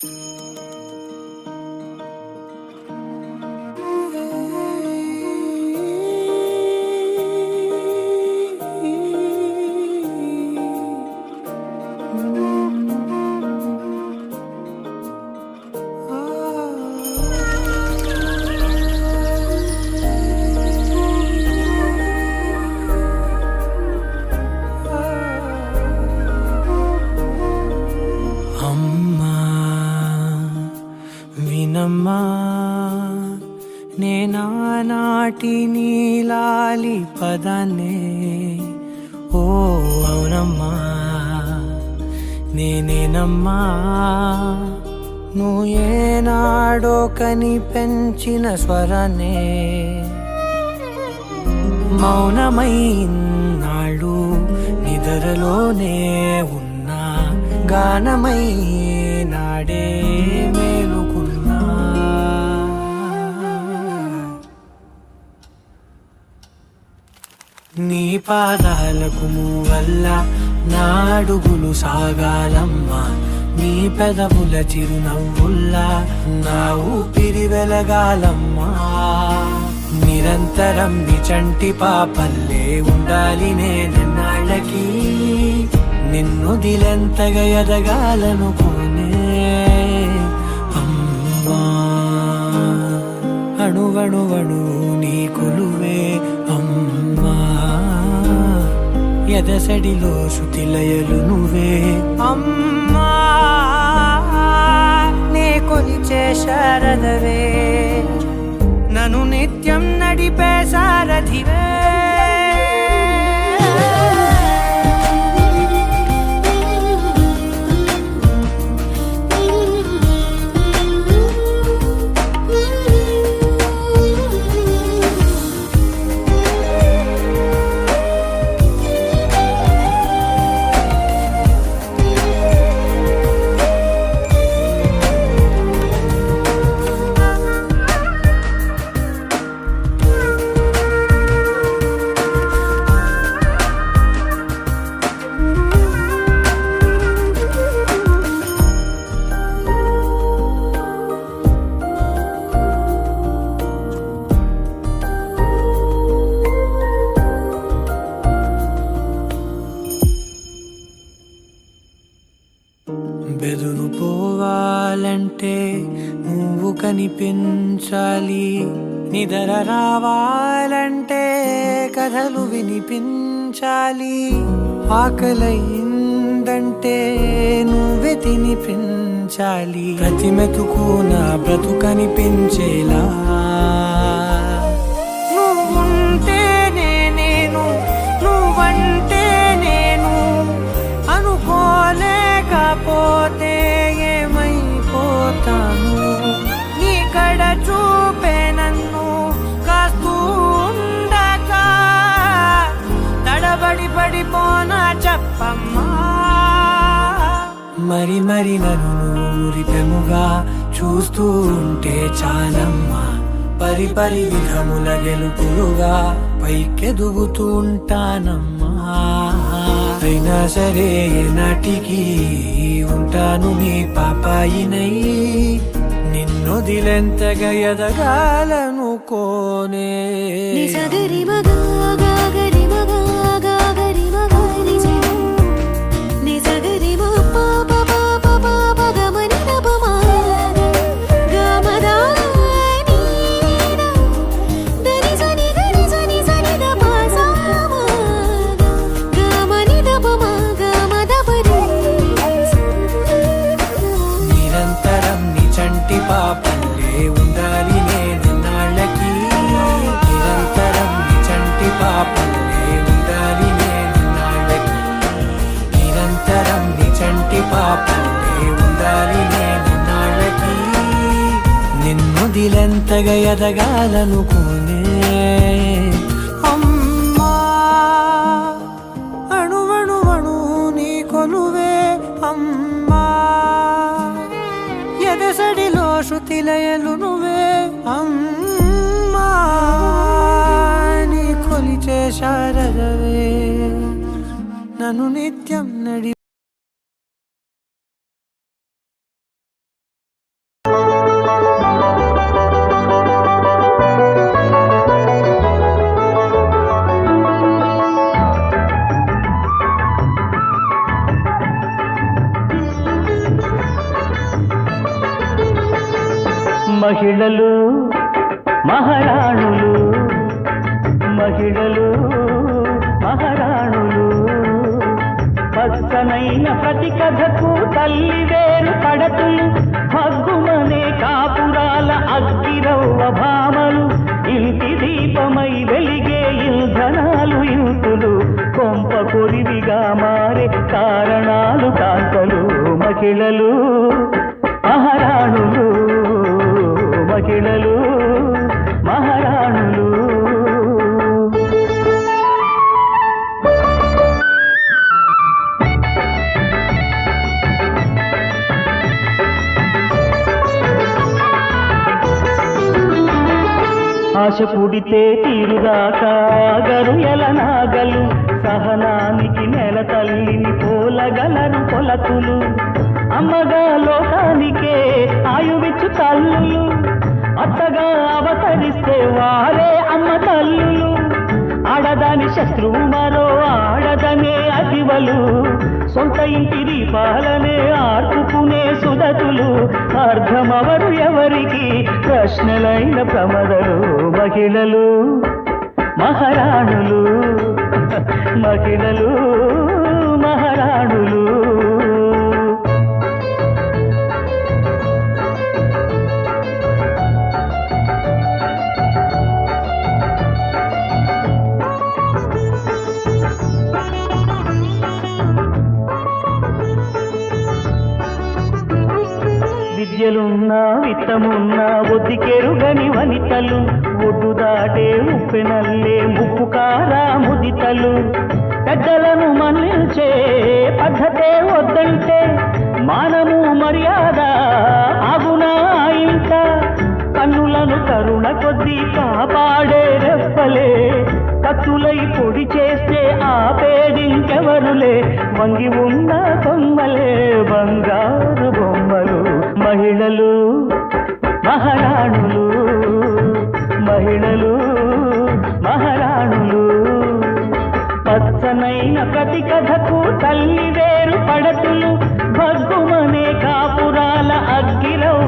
అమ్మా వినమ్మా నేనానాటి నీలాలి పదాన్నే ఓ అవునమ్మా నేనేనమ్మా నువ్వు ఏనాడో కని పెంచిన స్వరనే. మౌనమైనాడు నిద్రలోనే ఉన్నా గానమై నాడే మేలు. నీ పాదాలకు వల్ల నా అడుగులు సాగాలమ్మా. నీ పెదవుల చిరునవ్వుల్లా నా ఊపిరి వెలగాలమ్మా. నిరంతరం నీ చంటి పాపల్లే ఉండాలి నేనన్నాళ్ళకి. నిన్ను దిలెంతగా ఎదగాలనుకోనే అమ్మా. అణువణువణు నీ కొలువే ఎదసడిలో శృతిలయలు నువ్వే. అమ్మా నే కొలిచే శారదవే నన్ను నిత్యం నడిపే సారథివే. పోవాలంటే నువ్వు కనిపించాలి. నిదర రావాలంటే కథలు వినిపించాలి. ఆకలయిందంటే నువ్వే తినిపించాలి. ప్రతి మెతుకు నా బ్రతుకనిపించేలా తడబడి పడిపోనా చెప్పమ్మా. మరి మరి నన్ను ఊరిపెముగా చూస్తూ ఉంటే చాలమ్మా. పరి పరి విధముల గెలుపులుగా పైకెదుగుతూ ఉంటానమ్మా. అయినా సరే నాటికి ఉంటాను నీ పాపాయినై. నిన్నొదిలెంతగా ఎదగాలనుకోనే. సగరి మగా చంటి ఉండాలి నేనన్నాళ్ళకి నిరంతరం నీ చంటి ఉండాలి నేనన్నాళ్ళకి నిన్ను ఎదగాలనుకోనే ಶರರವೇ ನಾನು ನಿತ್ಯಂ ನಡಿ మహిళలు మహారాణులు మహిళలు పచ్చనైన ప్రతి కథకు తల్లి వేరు పడతులు. భగ్గుమనే కాపురాల అగ్గిరవ్వ భామలు. ఇంటి దీపమై వెలిగే ఇంధనాలు ఇంతులు. కొంప కొరివిగా మారే కారణాలు కాంతలు మహిళలు. ఆశ పుడితే తీరుదాకా గరు ఎలనాగలు సహనానికి నెల తల్లిని పోలగలరు కొలతులు అమ్మగా లోకానికే ఆయువిచ్చు తల్లులు. అత్తగా అవతరిస్తే వారే అమ్మ తల్లులు. ఆడదాని శత్రువు మరో ఆడదనే అదివలు. సొంత ఇంటి దీపాలనే ఆర్పుకునే సుదతులు. అర్థమవరు ఎవరికి? ప్రశ్నలైన ప్రమదలు మహిళలు మహారాణులు. మహిళలు మహారాణులు. విద్యలున్నా విత్తమున్నా ఒద్దికెరుగని వనితలు. ఒడ్డు దాటే ఉప్పెనల్లే ముప్పు కారా ముదితలు. పెద్దలను మన్నించే పద్ధతే వద్దంటే మానము మర్యాద ఆగునా ఇంకా కన్నులను కరుణ కొద్దీ కాపాడే రెప్పలే. కత్తులై పొడి చేస్తే ఆపేదింకెవరులే. వంగి ఉన్న కొమ్మలే బంగారు. మహిళలు మహారాణులు మహిళలు మహారాణులు. పచ్చనైన ప్రతి కథకు తల్లి వేరు పడతులు భగ్గుమనే కాపురాల అగ్గిరవ్వ